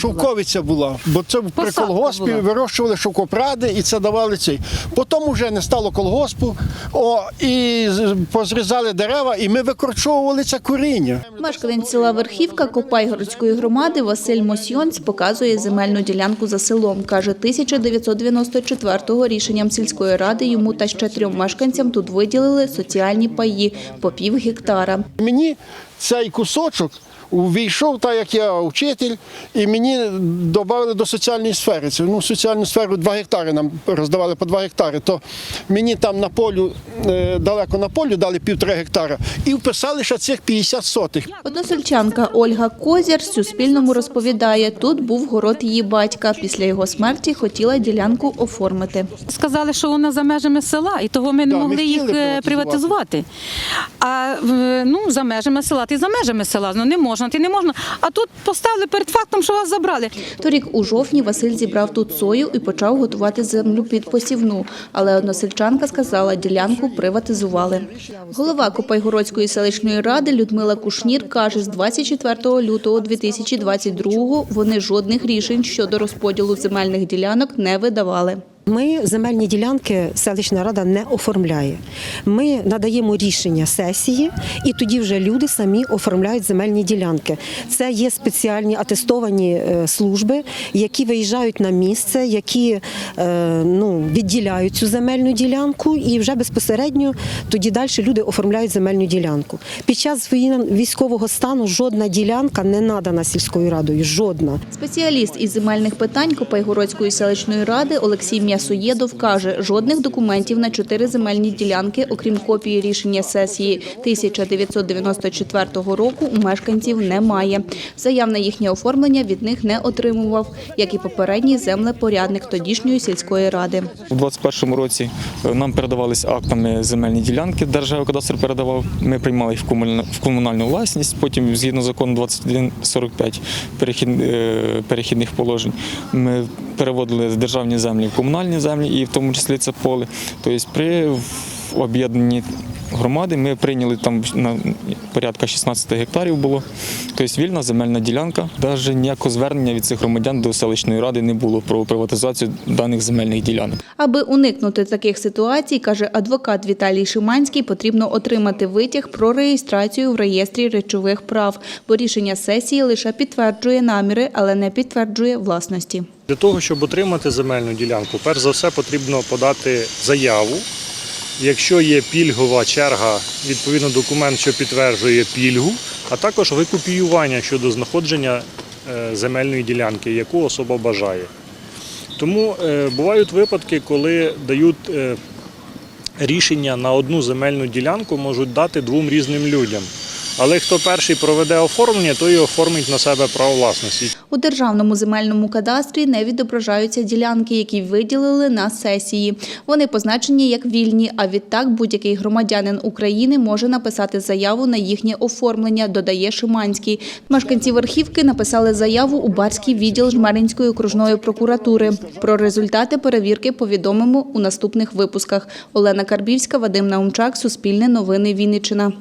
шовковиця була, бо це при колгоспі була. вирощували шовкопради і це давали цей. Потім вже не стало колгоспу, о, і позрізали дерева, і ми викорчовували це коріння. Мешканець села Верхівка Копайгородської громади Василь Мосьйонць показує земельну ділянку за селом. Каже, 1994-го рішенням сільської ради йому та ще трьом мешканцям тут виділили соціальні паї по пів гектара. Мені цей кусочок увійшов, так як я вчитель, і мені додали до соціальної сфери. Це, ну, соціальну сферу 2 гектари нам роздавали по 2 гектари. То мені там на полю, е, далеко на полю дали півтора гектара і вписали ще цих 50 сотих. Односельчанка Ольга Козір Суспільному розповідає, тут був город її батька. Після його смерті хотіла ділянку оформити. Сказали, що вона за межами села, і того ми не Да, ми могли їх е, приватизувати. приватизувати. А ну, за межами села, ти за межами села, ну не можна, ти не можна. А тут поставили перед фактом, що вас забрали. Торік у жовтні Василь зібрав тут сою і почав готувати землю під посівну. Але односельчанка сказала, ділянку приватизували. Голова Копайгородської селищної ради Людмила Кушнір каже, з 24 лютого 2022 вони жодних рішень щодо розподілу земельних ділянок не видавали. Ми земельні ділянки селищна рада не оформляє. Ми надаємо рішення сесії, і тоді вже люди самі оформляють земельні ділянки. Це є спеціальні атестовані е, служби, які виїжджають на місце, які е, ну, відділяють цю земельну ділянку, і вже безпосередньо тоді далі люди оформляють земельну ділянку. Під час військового стану жодна ділянка не надана сільською радою. Жодна. Спеціаліст із земельних питань Копайгородської селищної ради Олексій М'ясоєдов каже, жодних документів на чотири земельні ділянки, окрім копії рішення сесії 1994 року, у мешканців немає. Заяв на їхнє оформлення від них не отримував, як і попередній землепорядник тодішньої сільської ради. У 2021 році е, нам передавались актами земельні ділянки, Держгеокадастр передавав. Ми приймали їх в комунальну- власність. Потім, згідно закону 2145 е, перехідних положень, ми переводили державні землі в комунальні землі, і в тому числі це поле. Тобто при в- об'єднанні громади ми прийняли там на порядка 16 гектарів було. Тобто вільна земельна ділянка. Навіть ніякого звернення від цих громадян до селищної ради не було про приватизацію даних земельних ділянок. Аби уникнути таких ситуацій, каже адвокат Віталій Шиманський, потрібно отримати витяг про реєстрацію в реєстрі речових прав, бо рішення сесії лише підтверджує наміри, але не підтверджує власності. Для того, щоб отримати земельну ділянку, перш за все потрібно подати заяву. Якщо є пільгова черга, відповідно документ, що підтверджує пільгу, а також викопіювання щодо знаходження е, земельної ділянки, яку особа бажає. Тому е, бувають випадки, коли дають е, рішення на одну земельну ділянку, можуть дати двом різним людям. Але хто перший проведе оформлення, той і оформить на себе право власності. У державному земельному кадастрі не відображаються ділянки, які виділили на сесії. Вони позначені як вільні, а відтак будь-який громадянин України може написати заяву на їхнє оформлення, додає Шиманський. Мешканці Верхівки написали заяву у Барський відділ Жмеринської окружної прокуратури. Про результати перевірки повідомимо у наступних випусках. Олена Карбівська, Вадим Наумчак, Суспільне новини Вінниччина.